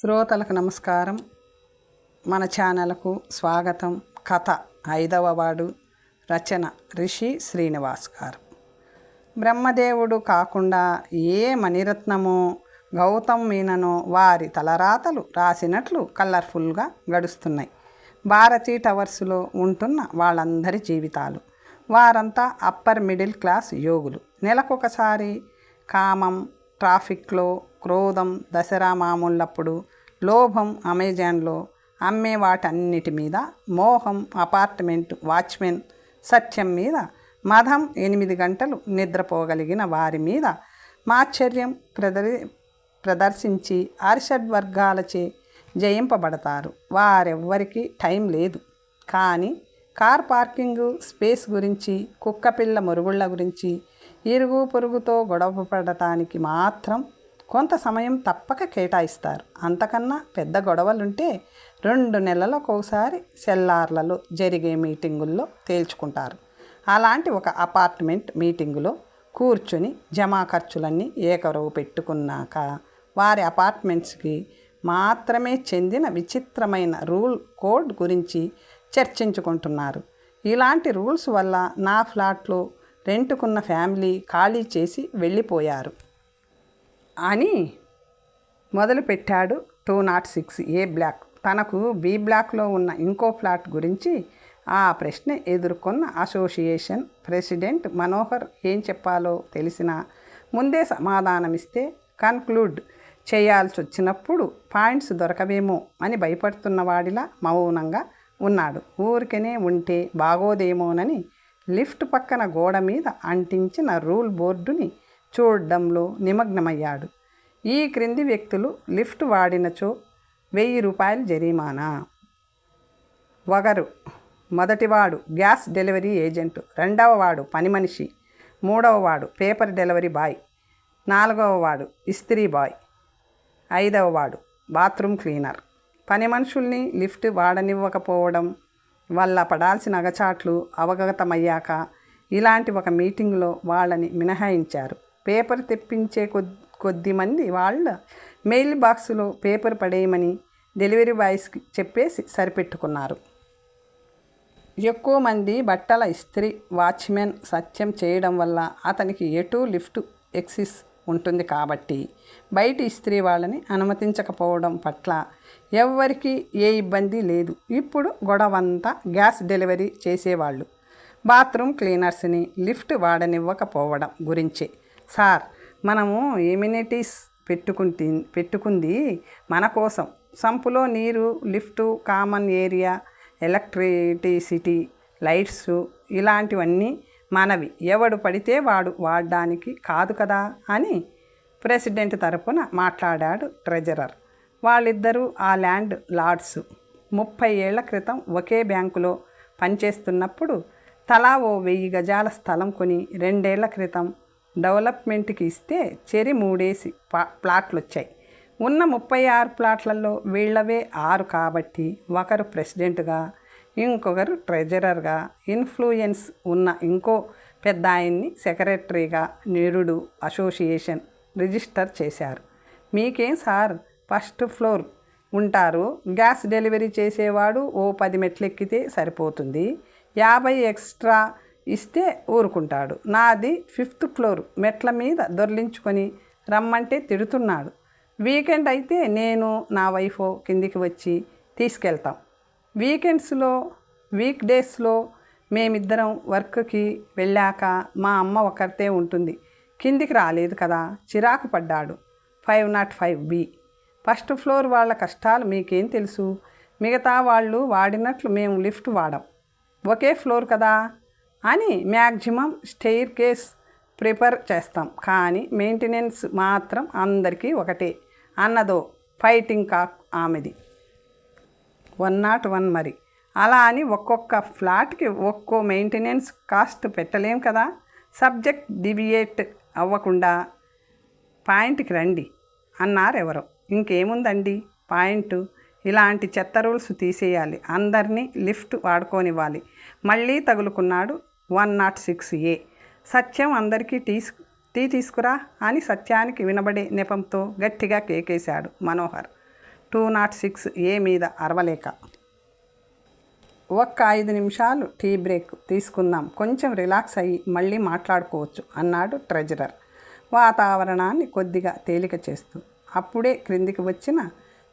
శ్రోతలకు నమస్కారం. మన ఛానల్కు స్వాగతం. కథ ఐదవ వాడు రచన రిషి శ్రీనివాస్ గారు బ్రహ్మదేవుడు కాకుండా ఏ మణిరత్నమో గౌతమ్ మీననో వారి తలరాతలు రాసినట్లు కలర్ఫుల్గా గడుస్తున్నాయి. భారతీ టవర్స్లో ఉంటున్న వాళ్ళందరి జీవితాలు. వారంతా అప్పర్ మిడిల్ క్లాస్ యోగులు. నెలకొకసారి కామం ట్రాఫిక్లో క్రోధం దసరా మామూళ్ళప్పుడు లోభం అమెజాన్లో అమ్మే వాటన్నిటి మీద మోహం అపార్ట్మెంట్ వాచ్మెన్ సత్యం మీద మదం ఎనిమిది గంటలు నిద్రపోగలిగిన వారి మీద మాశ్చర్యం ప్రదరి ప్రదర్శించి అరిషడ్ వర్గాలచే జయింపబడతారు. వారెవ్వరికీ టైం లేదు. కానీ కార్ పార్కింగ్ స్పేస్ గురించి కుక్కపిల్ల మురుగుళ్ళ గురించి ఇరుగు పొరుగుతో గొడవ పడటానికి మాత్రం కొంత సమయం తప్పక కేటాయిస్తారు. అంతకన్నా పెద్ద గొడవలుంటే రెండు నెలలకోసారి సెల్లార్లలో జరిగే మీటింగుల్లో తేల్చుకుంటారు. అలాంటి ఒక అపార్ట్మెంట్ మీటింగులో కూర్చుని జమా ఖర్చులన్నీ ఏకరవు పెట్టుకున్నాక వారి అపార్ట్మెంట్స్కి మాత్రమే చెందిన విచిత్రమైన రూల్ కోడ్ గురించి చర్చించుకుంటున్నారు. ఇలాంటి రూల్స్ వల్ల నా ఫ్లాట్లో రెంటుకున్న ఫ్యామిలీ ఖాళీ చేసి వెళ్ళిపోయారు. అని మొదలుపెట్టాడు two nought six A block. తనకు బి బ్లాక్లో ఉన్న ఇంకో ఫ్లాట్ గురించి ఆ ప్రశ్న ఎదుర్కొన్న అసోసియేషన్ ప్రెసిడెంట్ మనోహర్ ఏం చెప్పాలో తెలిసిన ముందే సమాధానమిస్తే కన్క్లూడ్ చేయాల్సి వచ్చినప్పుడు పాయింట్స్ దొరకవేమో అని భయపడుతున్న వాడిలా మౌనంగా ఉన్నాడు. ఊరికనే ఉంటే బాగోదేమోనని లిఫ్ట్ పక్కన గోడ మీద అంటించిన రూల్ బోర్డుని చూడడంలో నిమగ్నమయ్యాడు. ఈ క్రింది వ్యక్తులు లిఫ్ట్ వాడినచో వెయ్యి రూపాయలు జరిమానా? ఒకరు మొదటివాడు గ్యాస్ డెలివరీ ఏజెంట్. రెండవ వాడు పని మనిషి. మూడవ వాడు పేపర్ డెలివరీ బాయ్. నాలుగవ వాడు ఇస్త్రీ బాయ్. ఐదవ వాడు బాత్రూమ్ క్లీనర్. పని మనుషుల్ని లిఫ్ట్ వాడనివ్వకపోవడం వల్ల పడాల్సిన అగచాట్లు అవగతమయ్యాక ఇలాంటి ఒక మీటింగ్లో వాళ్ళని మినహాయించారు. పేపర్ తెప్పించే కొద్ది కొద్ది మంది వాళ్ళ మెయిల్ బాక్సులో పేపర్ పడేయమని డెలివరీ బాయ్స్కి చెప్పేసి సరిపెట్టుకున్నారు. ఎక్కువ మంది బట్టల ఇస్త్రీ వాచ్మెన్ సత్యం చేయడం వల్ల అతనికి ఎటు లిఫ్ట్ ఎక్సిస్ ఉంటుంది కాబట్టి బయట ఇస్త్రీ వాళ్ళని అనుమతించకపోవడం పట్ల ఎవ్వరికీ ఏ ఇబ్బంది లేదు. ఇప్పుడు గొడవంతా గ్యాస్ డెలివరీ చేసేవాళ్ళు. బాత్రూమ్ క్లీనర్స్ని లిఫ్ట్ వాడనివ్వకపోవడం గురించే. సార్ మనము ఎమ్యూనిటీస్ పెట్టుకుంటి పెట్టుకుంది మన కోసం. సంపులో నీరు lift common area electricity lights ఇలాంటివన్నీ మనవి. ఎవడు పడితే వాడు వాడడానికి కాదు కదా అని ప్రెసిడెంట్ తరపున మాట్లాడాడు ట్రెజరర్. వాళ్ళిద్దరూ ఆ ల్యాండ్ లార్డ్స్. ముప్పై ఏళ్ళ క్రితం ఒకే బ్యాంకులో పనిచేస్తున్నప్పుడు తలా ఓ వెయ్యి గజాల స్థలం కొని రెండేళ్ళ క్రితం డెవలప్మెంట్కి ఇస్తే చెరి మూడేసి ప్లా ప్లాట్లు వచ్చాయి ఉన్న ముప్పై ఆరు ప్లాట్లలో వీళ్ళవే ఆరు కాబట్టి ఒకరు ప్రెసిడెంట్గా ఇంకొకరు ట్రెజరర్గా ఇన్ఫ్లుయెన్స్ ఉన్న ఇంకో పెద్ద ఆయన్ని సెక్రటరీగా నిరుడు అసోసియేషన్ రిజిస్టర్ చేశారు. మీకేం సార్? ఫస్ట్ ఫ్లోర్ ఉంటారు. గ్యాస్ డెలివరీ చేసేవాడు ఓ పది మెట్లు ఎక్కితే సరిపోతుంది. యాభై ఎక్స్ట్రా ఇస్తే ఊరుకుంటాడు. నాది ఫిఫ్త్ ఫ్లోర్. మెట్ల మీద దొర్లించుకొని రమ్మంటే తిడుతున్నాడు. వీకెండ్ అయితే నేను నా వైఫో కిందికి వచ్చి తీసుకెళ్తాం. వీకెండ్స్లో వీక్ డేస్లో మేమిద్దరం వర్క్కి వెళ్ళాక మా అమ్మ ఒకరితే ఉంటుంది. కిందికి రాలేదు కదా చిరాకు పడ్డాడు. Five nought five B. First floor వాళ్ళ కష్టాలు మీకేం తెలుసు? మిగతా వాళ్ళు వాడినట్లు మేము లిఫ్ట్ వాడం. ఒకే ఫ్లోర్ కదా. అని మ్యాక్సిమం స్టెయిర్ కేస్ ప్రిపేర్ చేస్తాం. కానీ మెయింటెనెన్స్ మాత్రం అందరికీ ఒకటే. అన్నదో ఫైటింగ్ కాక్ ఆమెది. వన్ నాట్ వన్ మరి. అలా అని ఒక్కొక్క ఫ్లాట్కి ఒక్కో మెయింటెనెన్స్ కాస్ట్ పెట్టలేం కదా. సబ్జెక్ట్ డివియేట్ అవ్వకుండా పాయింట్కి రండి అన్నారు ఎవరో ఇంకేముందండి? పాయింట్. ఇలాంటి చెత్త రూల్స్ తీసేయాలి. అందరినీ లిఫ్ట్ వాడుకోనివ్వాలి. మళ్ళీ తగులుకున్నాడు one nought six A. Satyam అందరికీ టీ టీ తీసుకురా అని సత్యానికి వినబడే నెపంతో గట్టిగా కేకేశాడు Manohar. Two nought six A మీద అరవలేక. ఒక్క ఐదు నిమిషాలు టీ బ్రేక్ తీసుకుందాం. కొంచెం రిలాక్స్ అయ్యి మళ్ళీ మాట్లాడుకోవచ్చు అన్నాడు ట్రెజరర్. వాతావరణాన్ని కొద్దిగా తేలిక చేస్తూ. అప్పుడే క్రిందికి వచ్చిన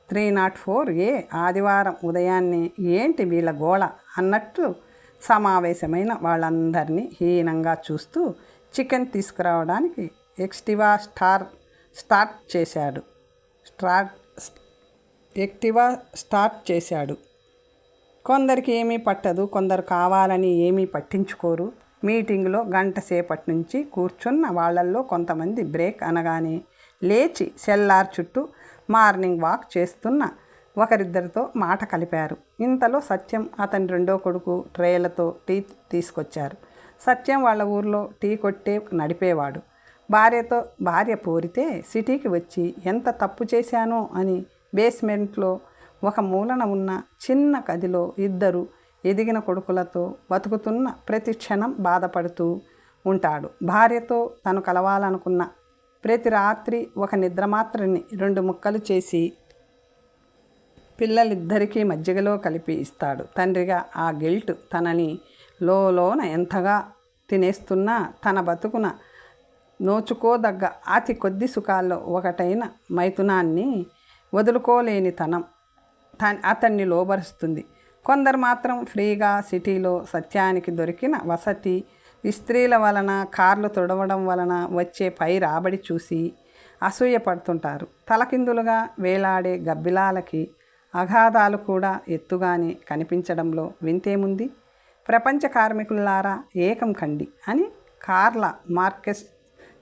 త్రీ నాట్ ఫోర్ ఏ ఆదివారం ఉదయాన్నే ఏంటి వీళ్ళ గోళ అన్నట్టు సమావేశమైన వాళ్ళందరినీ హీనంగా చూస్తూ చికెన్ తీసుకురావడానికి ఎక్స్టివా స్టార్ స్టార్ట్ చేశాడు. స్టార్ట్ ఎక్టివా స్టార్ట్ చేశాడు. కొందరికి ఏమీ పట్టదు కొందరు కావాలని ఏమీ పట్టించుకోరు. మీటింగ్లో గంట సేపటి నుంచి కూర్చున్న వాళ్ళల్లో కొంతమంది బ్రేక్ అనగానే లేచి సెల్లార్ చుట్టూ మార్నింగ్ వాక్ చేస్తున్న ఒకరిద్దరితో మాట కలిపారు. ఇంతలో సత్యం అతని రెండో కొడుకు ట్రేలతో టీ తీసుకొచ్చారు. సత్యం వాళ్ళ ఊర్లో టీ కొట్టే నడిపేవాడు. భార్యతో భార్య పోరితే సిటీకి వచ్చి ఎంత తప్పు చేశానో అని బేస్మెంట్లో ఒక మూలన ఉన్న చిన్న గదిలో ఇద్దరు ఎదిగిన కొడుకులతో బతుకుతున్న ప్రతి క్షణం బాధపడుతూ ఉంటాడు. భార్యతో తను కలవాలనుకున్న ప్రతి రాత్రి ఒక నిద్రమాత్రని రెండు ముక్కలు చేసి పిల్లలిద్దరికీ మజ్జిగలో కలిపి ఇస్తాడు. తండ్రిగా ఆ గిల్ట్ తనని లోన ఎంతగా తినేస్తున్నా తన బతుకున నోచుకోదగ్గ అతి కొద్ది సుఖాల్లో ఒకటైన మైథునాన్ని వదులుకోలేని తనం అతన్ని లోబరుస్తుంది. కొందరు మాత్రం ఫ్రీగా సిటీలో సత్యానికి దొరికిన వసతి ఇస్త్రీల వలన కార్లు తుడవడం వలన వచ్చే పై రాబడి చూసి అసూయపడుతుంటారు. తలకిందులుగా వేలాడే గబ్బిలాలకి అగాధాలు కూడా ఎత్తుగానే కనిపించడంలో వింతేముంది? ప్రపంచ కార్మికులారా ఏకం కండి అని కార్ల మార్కెస్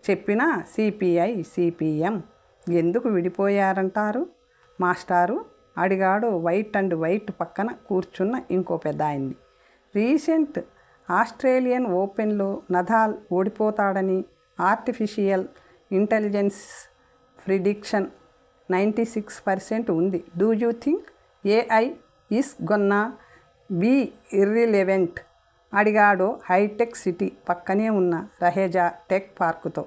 చెప్పిన సిపిఐ సిపిఎం ఎందుకు విడిపోయారంటారు? మాస్టారు అడిగాడు వైట్ అండ్ వైట్ పక్కన కూర్చున్న ఇంకో పెద్ద ఆయన్ని. రీసెంట్ ఆస్ట్రేలియన్ ఓపెన్లో Nadal ఓడిపోతాడని artificial intelligence prediction ninety six percent ఉంది. Do you think AI is gonna be irrelevant? అడిగాడు హైటెక్ సిటీ పక్కనే ఉన్న రహేజా టెక్ పార్కుతో.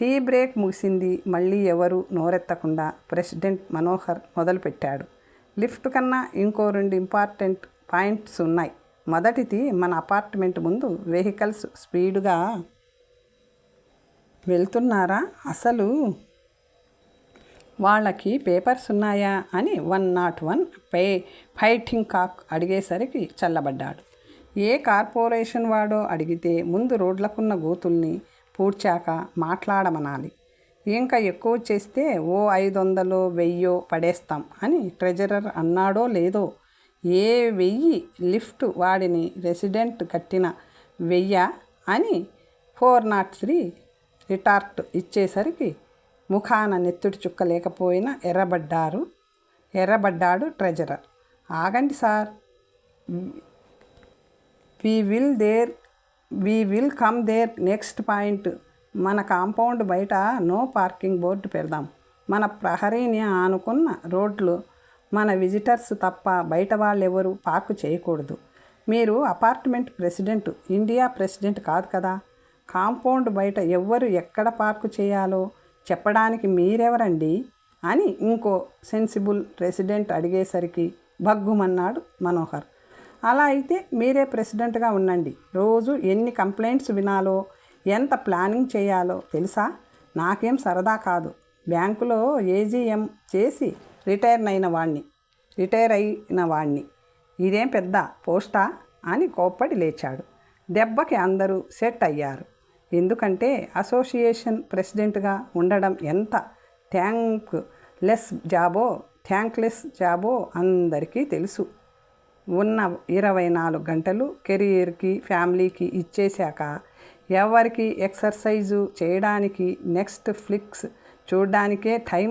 టీ బ్రేక్ ముగిసింది. మళ్ళీ ఎవరు నోరెత్తకుండా ప్రెసిడెంట్ మనోహర్ మొదలుపెట్టాడు. లిఫ్ట్ కన్నా ఇంకో రెండు ఇంపార్టెంట్ పాయింట్స్ ఉన్నాయి. మొదటిది మన అపార్ట్మెంట్ ముందు వెహికల్స్ స్పీడ్గా వెళ్తున్నారా? అసలు వాళ్ళకి పేపర్స్ ఉన్నాయా అని one not one pay fighting cock అడిగేసరికి చల్లబడ్డాడు. ఏ కార్పొరేషన్ వాడో అడిగితే ముందు రోడ్లకున్న గోతుల్ని పూడ్చాక మాట్లాడమనాలి. ఇంకా ఎక్కువ చేస్తే ఓ ఐదు వందలో వెయ్యో పడేస్తాం అని ట్రెజరర్ అన్నాడో లేదో ఏ వెయ్యి లిఫ్ట్ వాడిని రెసిడెంట్ కట్టిన వెయ్య అని ఫోర్ నాట్ త్రీ రిటార్ట్ ఇచ్చేసరికి ముఖాన నెత్తుడి చుక్క లేకపోయినా ఎర్రబడ్డారు. ఎర్రబడ్డాడు ట్రెజరర్. ఆగండి sir. We will there we will come there next point. మన కాంపౌండ్ బయట నో పార్కింగ్ బోర్డు పెడదాం. మన ప్రహరీని ఆనుకున్న రోడ్లు మన విజిటర్స్ తప్ప బయట వాళ్ళెవరు పార్కు చేయకూడదు. మీరు అపార్ట్మెంట్ ప్రెసిడెంట్ ఇండియా ప్రెసిడెంట్ కాదు కదా. కాంపౌండ్ బయట ఎవ్వరు ఎక్కడ పార్కు చేయాలో చెప్పడానికి మీరెవరండి? అని ఇంకో సెన్సిబుల్ రెసిడెంట్ అడిగేసరికి భగ్గుమన్నాడు మనోహర్. అలా అయితే మీరే ప్రెసిడెంట్గా ఉండండి. రోజు ఎన్ని కంప్లైంట్స్ వినాలో ఎంత ప్లానింగ్ చేయాలో తెలుసా? నాకేం సరదా కాదు. బ్యాంకులో ఏజీఎం చేసి రిటైర్ అయిన వాణ్ణి. రిటైర్ అయిన వాణ్ణి. ఇదేం పెద్ద పోస్టా? అని కోప్పడి లేచాడు. దెబ్బకి అందరూ సెట్ అయ్యారు. ఎందుకంటే అసోసియేషన్ ప్రెసిడెంట్గా ఉండడం ఎంత థ్యాంక్ లెస్ జాబో థ్యాంక్లెస్ జాబో అందరికీ తెలుసు. ఉన్న ఇరవై నాలుగు గంటలు కెరీర్కి ఫ్యామిలీకి ఇచ్చేశాక ఎవరికి ఎక్సర్సైజు చేయడానికి నెక్స్ట్ ఫ్లిక్స్ చూడడానికే టైం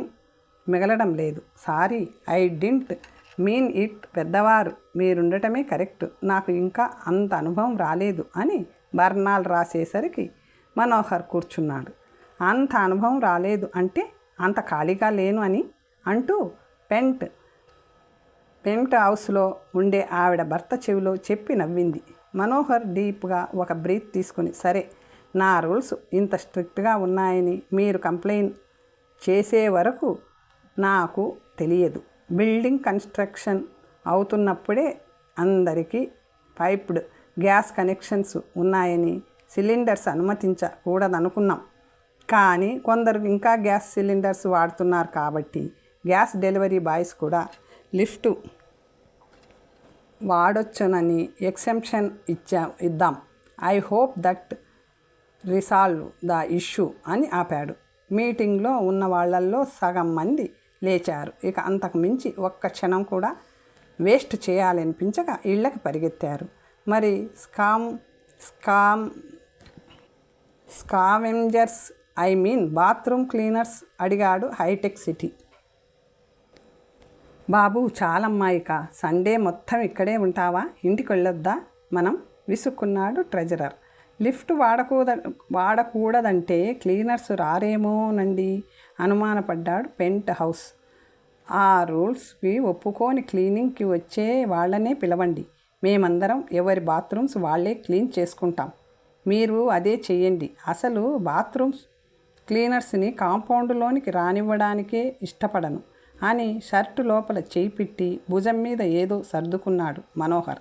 మిగలడం లేదు. Sorry I didn't mean it పెద్దవారు మీరుండటమే కరెక్ట్. నాకు ఇంకా అంత అనుభవం రాలేదు అని బర్నాలు రాసేసరికి మనోహర్ కూర్చున్నాడు. అంత అనుభవం రాలేదు అంటే అంత ఖాళీగా లేను అని అంటూ పెంట్ పెంట్ హౌస్లో ఉండే ఆవిడ భర్త చెవిలో చెప్పి నవ్వింది. మనోహర్ డీప్గా ఒక బ్రీత్ తీసుకుని సరే నా రూల్స్ ఇంత స్ట్రిక్ట్గా ఉన్నాయని మీరు కంప్లైంట్ చేసే వరకు నాకు తెలియదు. బిల్డింగ్ కన్స్ట్రక్షన్ అవుతున్నప్పుడే అందరికీ పైప్డ్ గ్యాస్ కనెక్షన్స్ ఉన్నాయని సిలిండర్స్ అనుమతించకూడదనుకున్నాం. కానీ కొందరు ఇంకా గ్యాస్ సిలిండర్స్ వాడుతున్నారు కాబట్టి గ్యాస్ డెలివరీ బాయ్స్ కూడా లిఫ్ట్ వాడొచ్చునని ఎక్సెంప్షన్ ఇచ్చా ఇద్దాం. I hope that resolve the issue అని ఆపాడు. మీటింగ్లో ఉన్న వాళ్ళల్లో సగం మంది లేచారు. ఇక అంతకు మించి ఒక్క క్షణం కూడా వేస్ట్ చేయాలనిపించక ఇళ్ళకి పరిగెత్తారు. మరి scam scam scavengers I mean bathroom cleaners అడిగాడు హైటెక్ సిటీ. బాబు చాలమ్మాయిక సండే మొత్తం ఇక్కడే ఉంటావా? ఇంటికి వెళ్ళొద్దా మనం విసుక్కున్నాడు ట్రెజరర్. లిఫ్ట్ వాడకూడ వాడకూడదంటే క్లీనర్స్ రారేమోనండి? అనుమానపడ్డాడు పెంట్ హౌస్. ఆ రూల్స్కి ఒప్పుకొని క్లీనింగ్కి వచ్చే వాళ్ళనే పిలవండి. మేమందరం ఎవరి బాత్రూమ్స్ వాళ్ళే క్లీన్ చేసుకుంటాం. మీరు అదే చేయండి. అసలు బాత్రూమ్ క్లీనర్స్ని కాంపౌండ్లోనికి రానివ్వడానికే ఇష్టపడను. అని షర్టు లోపల చేయి పెట్టి భుజం మీద ఏదో సర్దుకున్నాడు మనోహర్.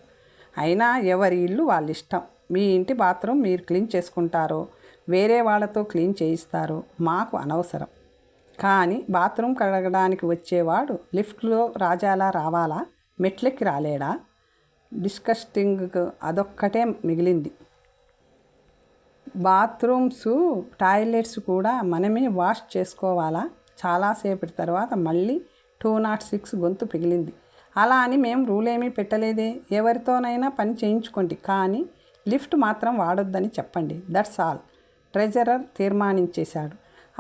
అయినా ఎవరి ఇల్లు వాళ్ళ ఇష్టం మీ ఇంటి బాత్రూమ్ మీరు క్లీన్ చేసుకుంటారో వేరే వాళ్ళతో క్లీన్ చేయిస్తారో మాకు అనవసరం. కానీ బాత్రూమ్ కడగడానికి వచ్చేవాడు లిఫ్ట్లో రాజాలా రావాలా? మెట్లెక్కి రాలేడా? డిస్కస్టింగ్ అదొక్కటే మిగిలింది. బాత్రూమ్స్ టాయిలెట్స్ కూడా మనమే వాష్ చేసుకోవాలా? చాలాసేపటి తర్వాత మళ్ళీ టూ నాట్ సిక్స్ గొంతు పిగిలింది. అలా అని మేము రూల్ ఏమీ పెట్టలేదే. ఎవరితోనైనా పని చేయించుకోండి. కానీ లిఫ్ట్ మాత్రం వాడొద్దని చెప్పండి. That's all. ట్రెజరర్ తీర్మానించేశాడు.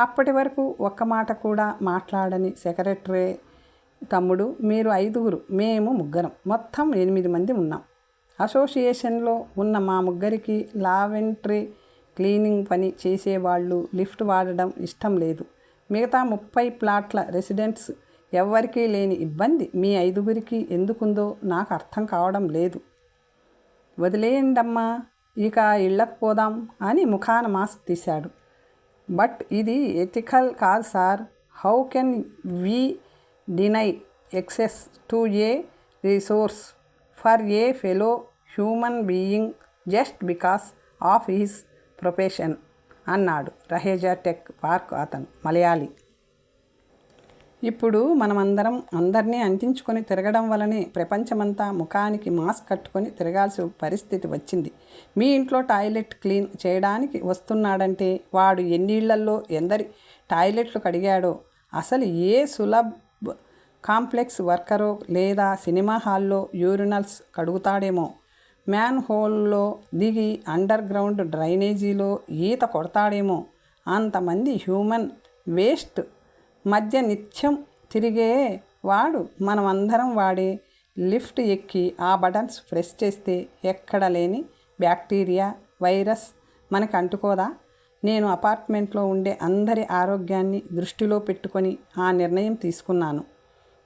అప్పటి వరకు ఒక్క మాట కూడా మాట్లాడని సెక్రటరీ తమ్ముడు మీరు ఐదుగురు మేము ముగ్గురం మొత్తం ఎనిమిది మంది ఉన్నాం. అసోసియేషన్లో ఉన్న మా ముగ్గురికి లావెంట్రీ క్లీనింగ్ పని చేసేవాళ్ళు లిఫ్ట్ వాడడం ఇష్టం లేదు. మిగతా ముప్పై ప్లాట్ల రెసిడెంట్స్ ఎవ్వరికీ లేని ఇబ్బంది మీ ఐదుగురికి ఎందుకుందో నాకు అర్థం కావడం లేదు. వదిలేయండమ్మా ఇక ఇళ్ళకు పోదాం అని ముఖాన మాస్క్ తీశాడు. బట్ ఇది ఎథికల్ కాదు sir. How can we deny access to a resource for a fellow human being just because of his profession అన్నాడు రహేజా టెక్ పార్క్ అతను మలయాళీ. ఇప్పుడు మనమందరం అందరినీ అంటించుకొని తిరగడం వలనే ప్రపంచమంతా ముఖానికి మాస్క్ కట్టుకొని తిరగాల్సిన పరిస్థితి వచ్చింది. మీ ఇంట్లో టాయిలెట్ క్లీన్ చేయడానికి వస్తున్నాడంటే వాడు ఎన్నిళ్ళల్లో ఎందరి టాయిలెట్లు కడిగాడో అసలు ఏ సులభ కాంప్లెక్స్ వర్కరో లేదా సినిమా హాల్లో యూరినల్స్ కడుగుతాడేమో మ్యాన్ హోల్లో దిగి అండర్ గ్రౌండ్ డ్రైనేజీలో ఈత కొడతాడేమో. అంతమంది హ్యూమన్ వేస్ట్. మధ్య నిత్యం తిరిగే వాడు మనమందరం వాడే. లిఫ్ట్ ఎక్కి ఆ బటన్స్ ప్రెస్ చేస్తే ఎక్కడ లేని బ్యాక్టీరియా వైరస్ మనకి అంటుకోదా? నేను అపార్ట్మెంట్లో ఉండే అందరి ఆరోగ్యాన్ని దృష్టిలో పెట్టుకొని ఆ నిర్ణయం తీసుకున్నాను.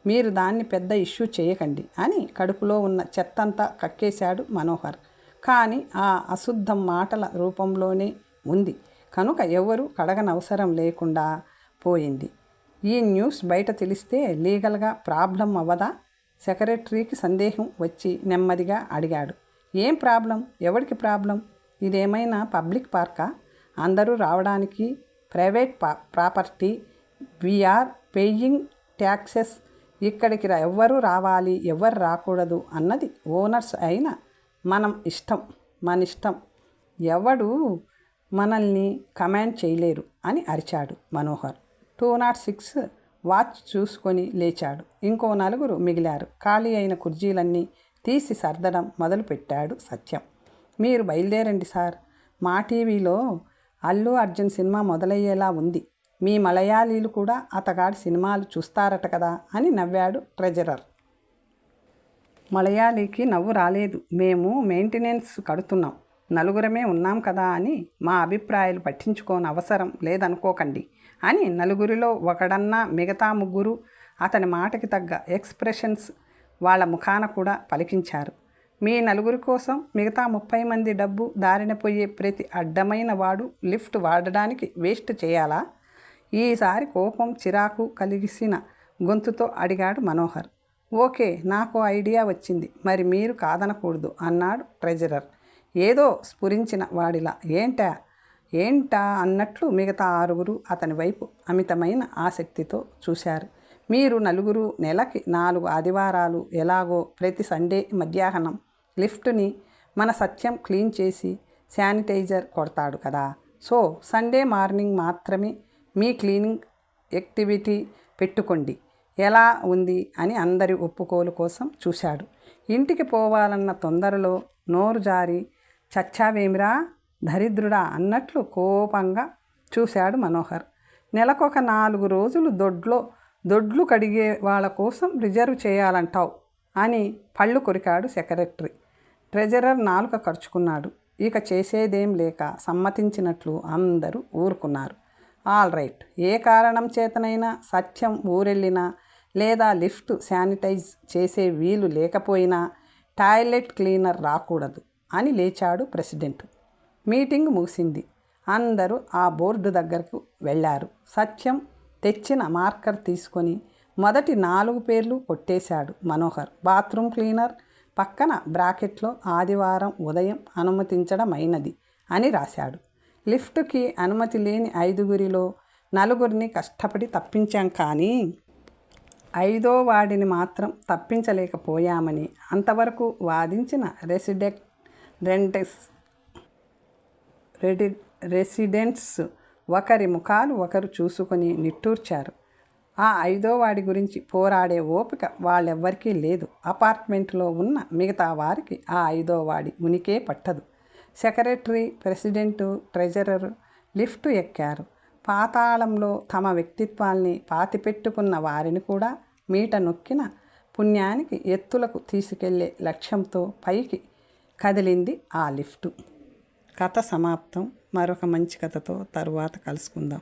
మీరు దాన్ని పెద్ద ఇష్యూ చేయకండి అని కడుపులో ఉన్న చెత్తంతా కక్కేశాడు మనోహర్. కానీ ఆ అశుద్ధం మాటల రూపంలోనే ఉంది. కనుక ఎవరు కడగనవసరం లేకుండా పోయింది. ఈ న్యూస్ బయట తెలిస్తే లీగల్గా ప్రాబ్లం అవ్వదా? సెక్రటరీకి సందేహం వచ్చి నెమ్మదిగా అడిగాడు. ఏం ప్రాబ్లం? ఎవరికి ప్రాబ్లం? ఇదేమైనా పబ్లిక్ పార్కా? అందరూ రావడానికి ప్రైవేట్ పా ప్రాపర్టీ వీఆర్ పేయింగ్ ట్యాక్సెస్ ఇక్కడికి ఎవ్వరు రావాలి ఎవరు రాకూడదు అన్నది ఓనర్స్ అయిన మనం ఇష్టం మన ఇష్టం. ఎవడు మనల్ని కమాండ్ చేయలేరు అని అరిచాడు Manohar. Two nought six watch చూసుకొని లేచాడు. ఇంకో నలుగురు మిగిలారు. ఖాళీ అయిన కుర్జీలన్నీ తీసి సర్దడం మొదలుపెట్టాడు సత్యం. మీరు బయలుదేరండి సార్. మా టీవీలో అల్లు అర్జున్ సినిమా మొదలయ్యేలా ఉంది. మీ మలయాళీలు కూడా అతగాడి సినిమాలు చూస్తారట కదా అని నవ్వాడు ట్రెజరర్. మలయాళీకి నవ్వు రాలేదు. మేము మెయింటెనెన్స్ కడుతున్నాం. నలుగురమే ఉన్నాం కదా అని మా అభిప్రాయాలు పట్టించుకోని అవసరం లేదనుకోకండి అని నలుగురిలో ఒకడన్నా మిగతా ముగ్గురు అతని మాటకి తగ్గ ఎక్స్ప్రెషన్స్ వాళ్ళ ముఖాన కూడా పలికించారు. మీ నలుగురి కోసం మిగతా ముప్పై మంది డబ్బు దారిన పోయే ప్రతి అడ్డమైన వాడు లిఫ్ట్ వాడడానికి వేస్ట్ చేయాలా? ఈసారి కోపం చిరాకు కలిగిసిన గొంతుతో అడిగాడు మనోహర్. ఓకే నాకు ఐడియా వచ్చింది. మరి మీరు కాదనకూడదు అన్నాడు ట్రెజరర్. ఏదో స్ఫురించిన వాడిలా. ఏంటా? ఏంటా అన్నట్లు మిగతా ఆరుగురు అతని వైపు అమితమైన ఆసక్తితో చూశారు. మీరు నలుగురు నెలకి నాలుగు ఆదివారాలు ఎలాగో ప్రతి సండే మధ్యాహ్నం లిఫ్ట్ని మన సత్యం క్లీన్ చేసి శానిటైజర్ కొడతాడు కదా. సో సండే మార్నింగ్ మాత్రమే మీ క్లీనింగ్ యాక్టివిటీ పెట్టుకోండి. ఎలా ఉంది అని అందరి ఒప్పుకోలు కోసం చూశాడు. ఇంటికి పోవాలన్న తొందరలో నోరు జారి చచ్చావేమిరా? దరిద్రుడా? అన్నట్లు కోపంగా చూశాడు మనోహర్. నెలకొక నాలుగు రోజులు దొడ్లో దొడ్లు కడిగే వాళ్ళ కోసం రిజర్వ్ చేయాలంటావు అని పళ్ళు కొరికాడు సెక్రటరీ. ట్రెజరర్ నాలుక ఖర్చుకున్నాడు ఇక చేసేదేం లేక సమ్మతించినట్లు అందరూ ఊరుకున్నారు. All right. ఏ కారణం చేతనైనా సత్యం ఊరెళ్ళినా లేదా లిఫ్ట్ శానిటైజ్ చేసే వీలు లేకపోయినా టాయిలెట్ క్లీనర్ రాకూడదు అని లేచాడు ప్రెసిడెంట్. మీటింగ్ ముగిసింది. అందరూ ఆ బోర్డు దగ్గరకు వెళ్ళారు. సత్యం తెచ్చిన మార్కర్ తీసుకొని మొదటి నాలుగు పేర్లు కొట్టేశాడు మనోహర్. బాత్రూమ్ క్లీనర్ పక్కన బ్రాకెట్లో ఆదివారం ఉదయం అనుమతించడమైనది అని రాశాడు. లిఫ్ట్కి అనుమతి లేని ఐదుగురిలో నలుగురిని కష్టపడి తప్పించాం కానీ ఐదో వాడిని మాత్రం తప్పించలేకపోయామని అంతవరకు వాదించిన రెసిడెంట్ రెంటెస్ రెడి రెసిడెంట్స్ ఒకరి ముఖాలు ఒకరు చూసుకొని నిట్టూర్చారు. ఆ ఐదో వాడి గురించి పోరాడే ఓపిక వాళ్ళెవ్వరికీ లేదు. అపార్ట్మెంట్లో ఉన్న మిగతా వారికి ఆ ఐదో వాడి ఉనికే పట్టదు. సెక్రటరీ ప్రెసిడెంటు ట్రెజరర్ లిఫ్ట్ ఎక్కారు. పాతాళంలో తమ వ్యక్తిత్వాల్ని పాతిపెట్టుకున్న వారిని కూడా మీట నొక్కిన పుణ్యానికి ఎత్తులకు తీసుకెళ్ళే లక్ష్యంతో పైకి కదిలింది ఆ లిఫ్టు. కథ సమాప్తం. మరొక మంచి కథతో తరువాత కలుసుకుందాం.